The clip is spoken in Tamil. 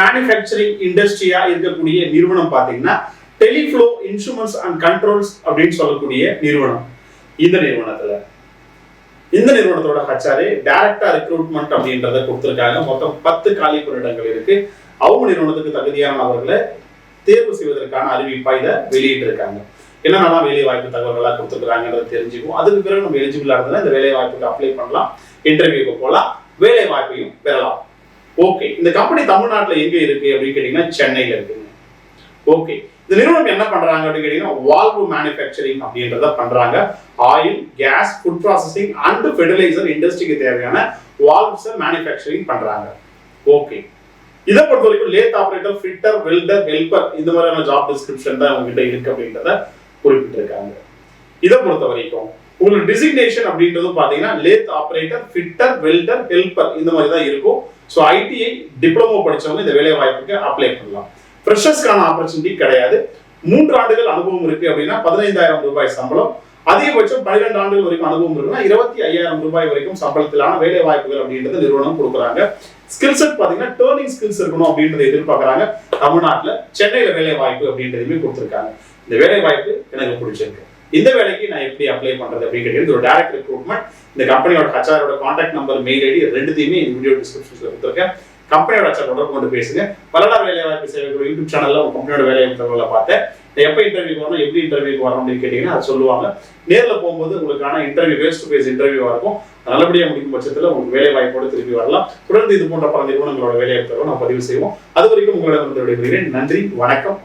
மேனுஃபேக்சரிங் இண்டஸ்ட்ரியா இருக்கக்கூடிய நிறுவனம் பாத்தீங்கன்னா டெலிஃப்ளோ இன்ஸ்ட்ருமெண்ட்ஸ் அண்ட் கண்ட்ரோல்ஸ் அப்படின்னு சொல்லக்கூடிய நிறுவனம் இந்த நிறுவனத்துல. இந்த நிறுவனத்தோட ஹச்ஆரே டைரக்டா ரெக்ரூட்மெண்ட் அப்படின்றத கொடுத்துருக்காங்க. மொத்தம் பத்து காலி பணியிடங்கள் இருக்கு. அவங்க நிறுவனத்துக்கு தகுதியான அவர்களை தேர்வு செய்வதற்கான அறிவிப்பா இதை வெளியிட்டு இருக்காங்க என்னென்னலாம் வேலை வாய்ப்பு தகவல்களாக கொடுத்துருக்காங்கன்றத தெரிஞ்சுக்கும் அதுக்கு பிறகு நம்ம எலிஜிபிளாக இருந்தால் இந்த வேலை வாய்ப்புக்கு அப்ளை பண்ணலாம் இன்டர்வியூக்கு போகலாம். வேலை வாய்ப்பையும் பெறலாம். ஓகே இந்த கம்பெனி தமிழ்நாட்டில் எங்கே இருக்கு அப்படின்னு கேட்டீங்கன்னா சென்னையில் இருக்குங்க ஓகே இந்த நிறுவனம் என்ன பண்றாங்க அப்படின்னு கேட்டீங்கன்னா வால்வு மேனுஃபேக்சரிங் அப்படின்றத பண்றாங்க. Oil gas food processing and fertilizer இண்டஸ்ட்ரிக்கு தேவையான வால்வ்ஸை மேனுஃபேக்சரிங் பண்றாங்க. ஓகே இதை பொறுத்த வரைக்கும் lathe operator fitter welder helper இந்த மாதிரியான ஜாப் டிஸ்கிரிப்ஷன் தான் உங்ககிட்ட இருக்கு அப்படின்றத குறிப்பிட்டிருக்காங்க. இதை பொறுத்த வரைக்கும் உங்களுக்கு டிசிக்னேஷன் அப்படின்றது பாத்தீங்கன்னா lathe operator fitter welder helper இந்த மாதிரி தான் இருக்கும். ஸோ ஐடிஐ டிப்ளமோ படித்தவங்க இந்த வேலை வாய்ப்புக்கு அப்ளை பண்ணலாம். ஃப்ரெஷர்ஸ்க்கான ஆப்பர்ச்சுனிட்டி கிடையாது. மூன்று ஆண்டுகள் அனுபவம் இருக்கு அப்படின்னா பதினைந்தாயிரம் ரூபாய் சம்பளம். அதிகபட்சம் பன்னிரெண்டு ஆண்டுகள் வரைக்கும் அனுபவம் இருக்குன்னா இருபத்தி ஐயாயிரம் ரூபாய் வரைக்கும் சம்பளத்திலான வேலை வாய்ப்புகள் அப்படின்றது நிறுவனம் கொடுக்குறாங்க. ஸ்கில் செட் பாத்தீங்கன்னா டேர்னிங் ஸ்கில்ஸ் இருக்கணும் அப்படின்றத எதிர்பார்க்கறாங்க. தமிழ்நாட்டில் சென்னையில வேலை வாய்ப்பு அப்படின்றதுமே கொடுத்துருக்காங்க. இந்த வேலை வாய்ப்பு எனக்கு பிடிச்சிருக்கு. இந்த வேலைக்கு நான் எப்படி அப்ளை பண்றது அப்படின்னு கேட்டது ஒரு டேரக்ட் ரெக்ரூட்மெண்ட் இந்த கம்பெனியோட ஹச்ஆரோட கான்டாக்ட் நம்பர் மெயில் ஐடி ரெண்டுத்தையுமே இந்த வீடியோ டிஸ்கிரிப்ஷன்ல கொடுத்துருக்கேன். கம்பெனியோட ஹச்ஆர் தொடர்பு கொண்டு பேசுங்க. பல்லடா வேலை வாய்ப்பு சேவைகள் யூடியூப் சேனல்ல உங்க கம்பெனியோட வேலை வாய்ப்புகளை பார்த்தேன். எப்போ இன்டர்வியூ வரணும் எப்படி இன்டர்வியூக்கு வரணும் அப்படின்னு கேட்டீங்கன்னா அது சொல்லுவாங்க. நேரில் போகும்போது உங்களுக்கான இன்டர்வியூ ஃபேஸ் டு ஃபேஸ் இன்டர்வியூவாக இருக்கும் நல்லபடியாக முடிக்கும் பட்சத்தில் உங்களுக்கு வேலை வாய்ப்போடு திரும்பி வரலாம். தொடர்ந்து இது போன்ற பல நிறுவனங்களோட வேலை வாய்ப்புகளை நான் பதிவு செய்வோம். அது வரைக்கும் உங்களிடம் விடைபெறுகிறேன். நன்றி வணக்கம்.